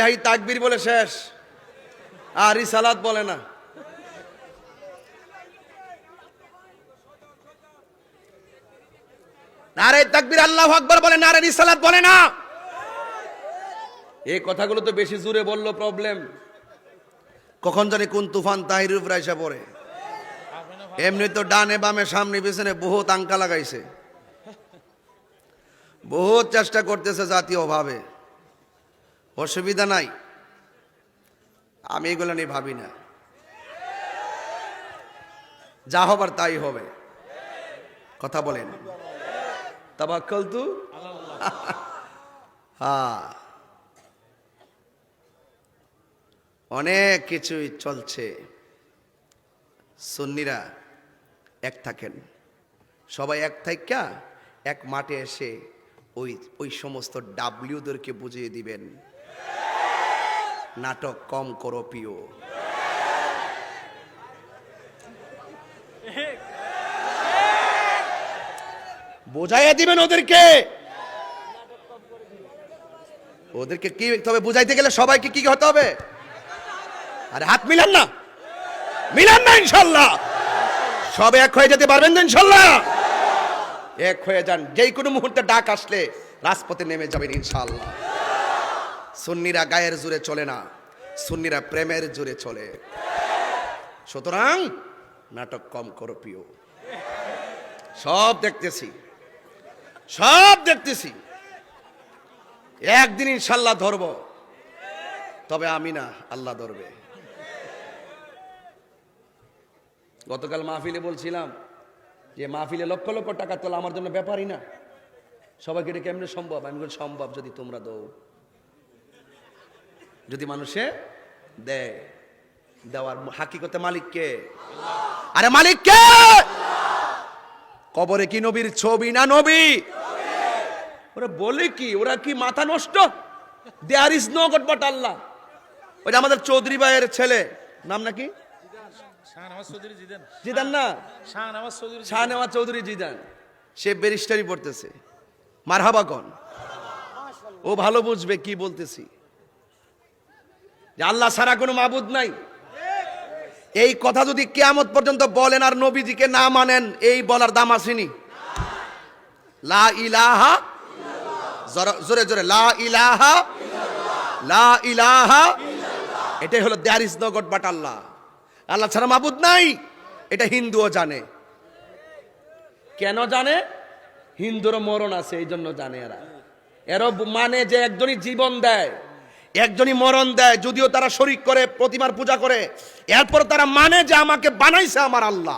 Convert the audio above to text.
লিল্লাহি তাকবীর বলে শেষ। আর রিসালাত বলে না। নারে তাকবীর আল্লাহ আকবার বলে, নারে রিসালাত বলে না। এই কথাগুলো তো বেশি জোরে বলল প্রবলেম কখন জানি কোন তুফান তাহির উপরে এসে পড়ে। এমনি তো ডানে বামে সামনে পিছনে বহুত আঙ্কা লাগাইছে। বহুত চেষ্টা করতেছে জাতীয়ভাবে অসুবিধা নাই। আমি এগুলো নিয়ে ভাবি না। যা হবার তাই হবে। কথা বলেন। তাবাক্কাল তু হ্যাঁ। অনেক কিছুই চলছে। সুন্নিরা এক থাকেন। সবাই এক থাকা এক মাঠে এসে ওই ওই সমস্ত ডাব্লিউদেরকে বুঝিয়ে দিবেন। নাটক কম করো প্রিয়। বোঝাইয়া দিবেন ওদেরকে? ওদেরকে কি, তবে বুঝাইতে গেলে সবাইকে কি হতে হবে? আরে হাত মিলান না। মিলান না ইনশাল্লাহ। সব এক হয়ে যেতে পারবেন তো ইনশাল্লাহ? এক হয়ে যান। যেই কোনো মুহূর্তে ডাক আসলে রাজপথে নেমে যাবেন ইনশাল্লাহ। সুন্নিরা গায়ের জুড়ে চলে না, সুন্নিরা প্রেমের জুড়ে চলে। সুতরাং নাটক কম করো প্রিয়। সব দেখতেছি সব দেখতেছি। একদিন ইনশাল্লাহ ধরব, তবে আমি না, আল্লাহ ধরবে। গতকাল মাহফিলে বলছিলাম যে মাহফিলে লক্ষ লক্ষ টাকা তোলা আমার জন্য ব্যাপারই না। সবাইকে এটা কেমনে সম্ভব? আমি সম্ভব যদি তোমরা দৌ যদি মানুষে দেয় দেওয়ার হাকিকতে মালিককে। আরে মালিককে! কবরে কি নবীর ছবি না নবী? ওরা বলে কি ওরা কি মাথা নষ্ট? There is no god but Allah ওই আমাদের চৌধুরী ভাইয়ের ছেলে নাম নাকি? জিদান। না? শাহনেওয়াজ চৌধুরী জিদান। সে ব্যারিস্টারি পড়তেছে। মারহাবা কন। ও ভালো বুঝবে কি বলতেছি। যে আল্লাহ ছাড়া কোনো মাবুদ নাই। এই কথা যদি কেয়ামত পর্যন্ত বলেন আর নবীজিকে না মানেন, এই বলার দাম আসেনি। লা ইলাহা জোরে- জোরে লা ইলাহা লা ইলাহা এটাই হলো there is no but Allah. আল্লাহ ছাড়া মাবুদ নাই, এটা হিন্দুও জানে। কেন জানে? হিন্দুর মরণ আছে এই জন্য জানে এরা। এরও মানে যে একজনই জীবন দেয়। একজনই মরণ দেয়, যদিও তারা শরিক করে, প্রতিমার পূজা করে। এরপর তারা মানে যে আমাকে বানাইছে আমার আল্লাহ।